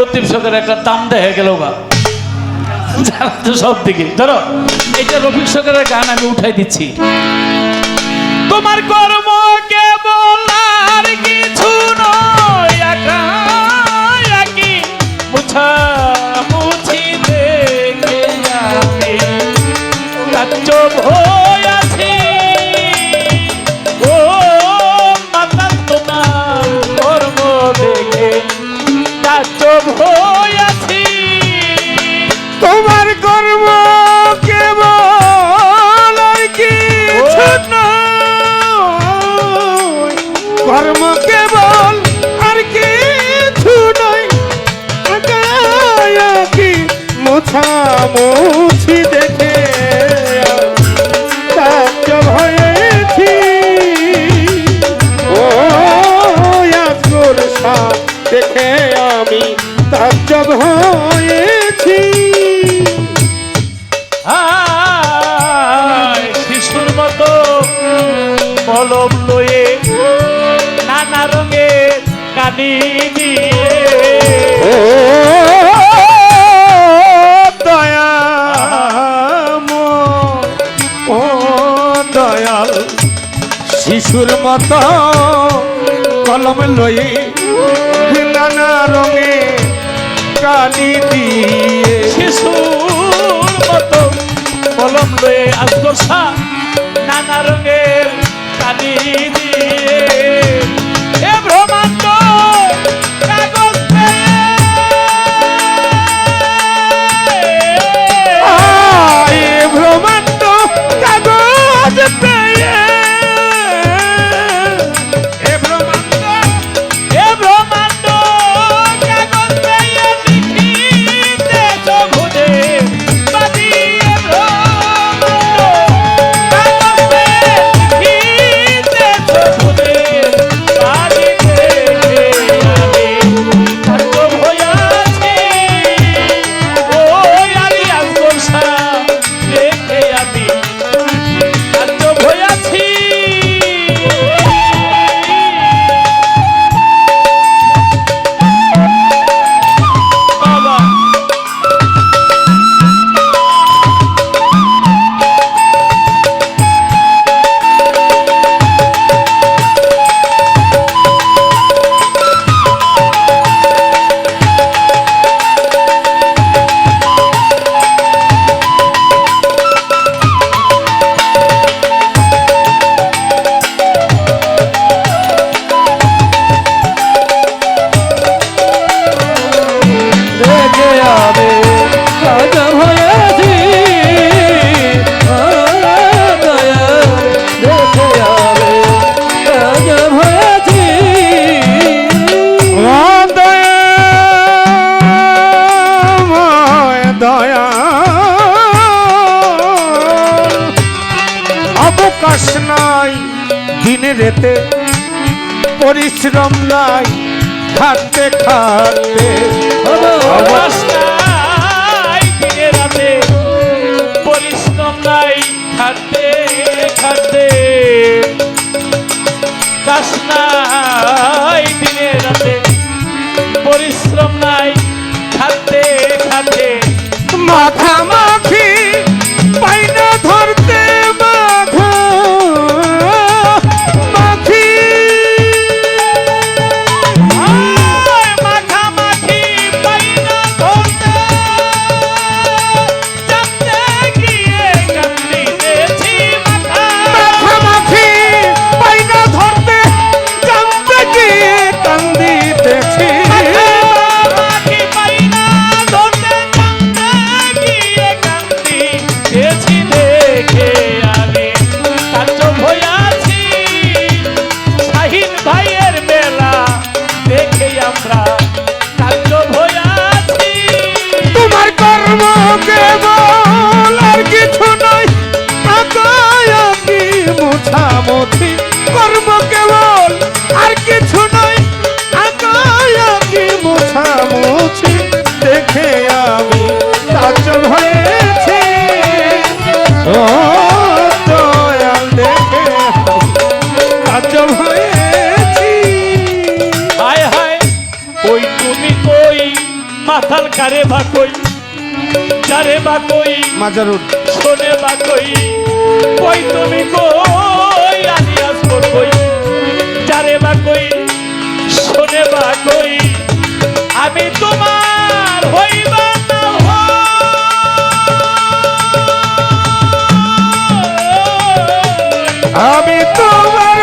লতিফ সরকার একটা দাম দেখা গেল বা সব দিকে। ধরো, এটা রফিক সরকারের গান আমি উঠাই দিচ্ছি। তোমার কর্ম কেবল আর কিছু নয়। তোমার কর্ম কেবল। কর্ম কেবল আর কি একাকি মোছামুছি দেখে কালি দিয়ে ও দয়াম ও দয়াল শিশুর মতো কলম লই নানা রঙে কালি দিয়ে। শিশুর মতো কলম লয়ে আসগোসা নানা রঙের কালি দিয়ে। পরিশ্রম নাই, খাটতে খাটতে। রাতে পরিশ্রম নাই, খাটতে খাটতে। কাশ নাই দিনে রাতে, পরিশ্রম নাই বা কই শোনে বা কই তুমি কই? আলিয়াস কই? যারে বা শোনে বা আমি তোমার হইবা আমি তোমার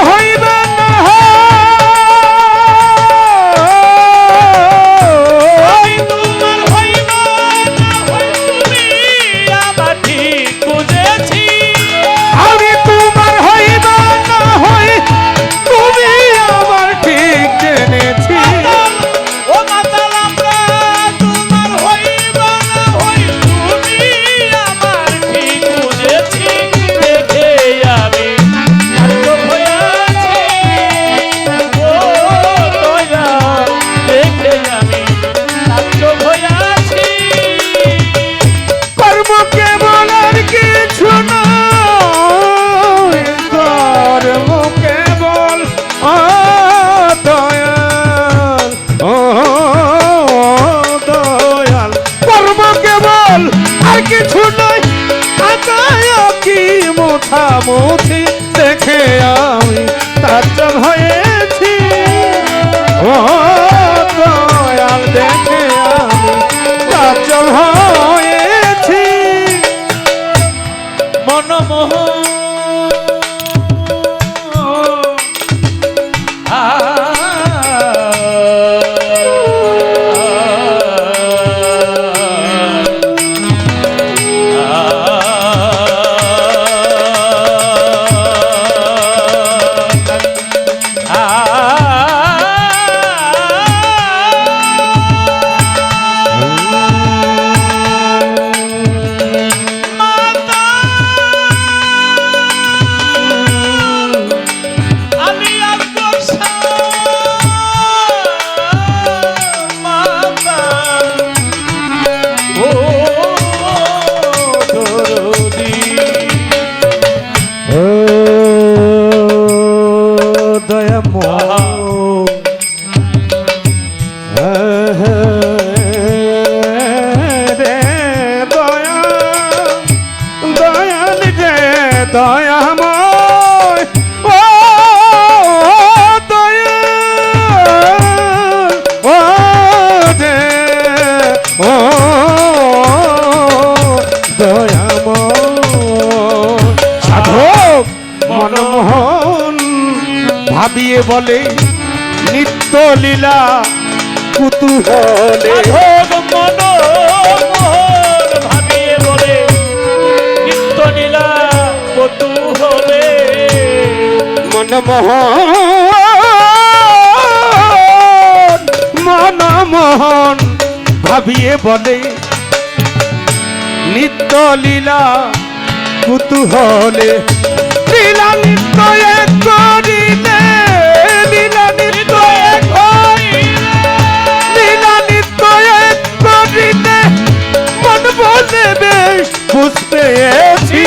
আশা মুছে বলে নিত্য লীলা কুতুহলে। মন বলে নিত্য ভাবিয়ে বলে নিত্য লীলা কুতুহলে। লীলা নিত্য করিলে বেশ বুঝ পেয়েছি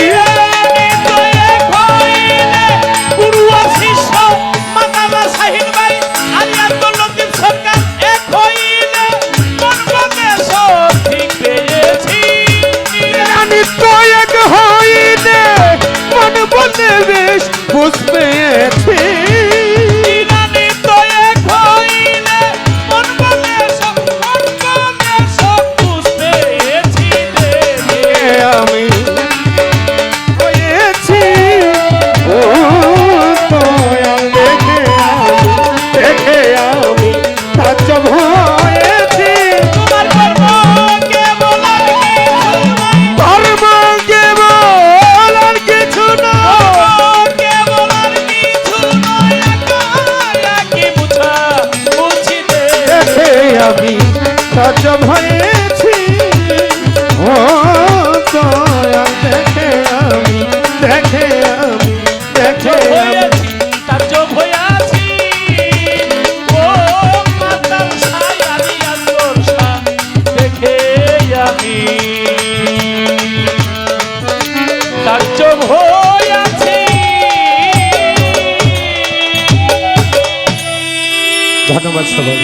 ধন্যবাদ সবাই।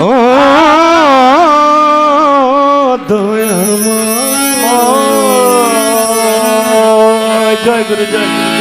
ও দয়াময়। জয় গুরু জয়